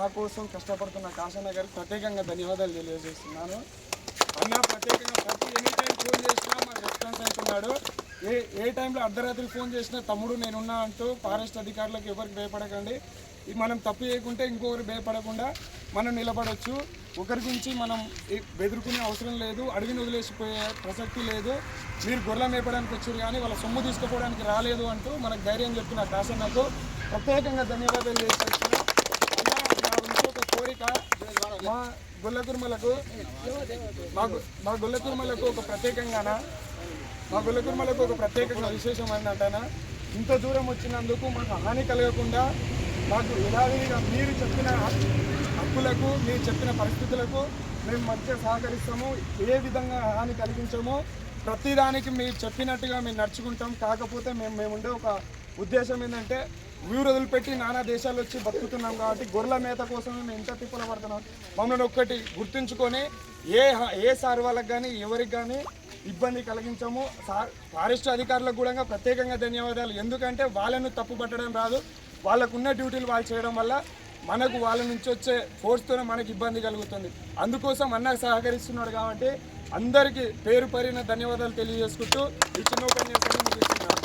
మా కోసం కష్టపడుతున్న కాశన్న గారికి ప్రత్యేకంగా ధన్యవాదాలు తెలియజేస్తున్నాను. అన్న ప్రత్యేకంగా ప్రతి ఎనీ టైం ఫోన్ చేసినా మాకు రెస్పాన్స్ అవుతున్నాడు ఏ ఏ టైంలో అర్ధరాత్రి ఫోన్ చేసినా తమ్ముడు నేనున్నా అంటూ ఫారెస్ట్ అధికారులకు ఎవరికి భయపడకండి. మనం తప్పు చేయకుంటే ఇంకొకరు భయపడకుండా మనం నిలబడవచ్చు ఒకరి గురించి మనం ఏ- బెదురుకునే అవసరం లేదు. అడవిని వదిలేసిపోయే ప్రసక్తి లేదు. మీరు గొర్రెల మేపడానికి వచ్చారు కానీ వాళ్ళ సొమ్ము తీసుకుపోవడానికి రాలేదు అంటూ మనకు ధైర్యం చెప్తున్న కాసన్నకు ప్రత్యేకంగా ధన్యవాదాలు చేసేస్తున్నాం మా గొల్ల కుర్మలకు మా గు- మా గొల్ల కుర్మలకు ఒక ప్రత్యేకంగాన? మా గొల్ల కుర్మలకు ఒక ప్రత్యేకంగా విశేషం ఏంటంటేనా ఇంత దూరం వచ్చినందుకు మాకు హాని కలగకుండా మాకు యథావిధిగా మీరు చెప్పిన హక్కులకు మీరు చెప్పిన పరిస్థితులకు మేము మంచిగా సహకరిస్తాము. ఏ విధంగా హాని కలిగించామో ప్రతిదానికి మీరు చెప్పినట్టుగా మేము నడుచుకుంటాం. కాకపోతే మేము మేము ఉండే ఒక ఉద్దేశం ఏంటంటే ఊరు వదిలిపెట్టి నానా దేశాలు వచ్చి బతుకుతున్నాం కాబట్టి గొర్రెల మేత కోసం మేము ఎంత తిప్పలు పడుతున్నాం. మమ్మల్ని ఒక్కటి గుర్తుంచుకొని ఏ ఏ సార్ వాళ్ళకి కానీ ఎవరికి కానీ ఇబ్బంది కలిగించాము. సార్ ఫారెస్ట్ అధికారులకు కూడా ప్రత్యేకంగా ధన్యవాదాలు. ఎందుకంటే వాళ్ళను తప్పు పట్టడం రాదు. వాళ్ళకున్న డ్యూటీలు వాళ్ళు చేయడం వల్ల మనకు వాళ్ళ నుంచి వచ్చే ఫోర్స్తోనే మనకి ఇబ్బంది కలుగుతుంది. అందుకోసం అన్న సహకరిస్తున్నాడు కాబట్టి అందరికీ పేరు పరిన ధన్యవాదాలు తెలియజేసుకుంటూ ఈ చిన్న ఉపన్యాసాన్ని ముగిస్తున్నాను.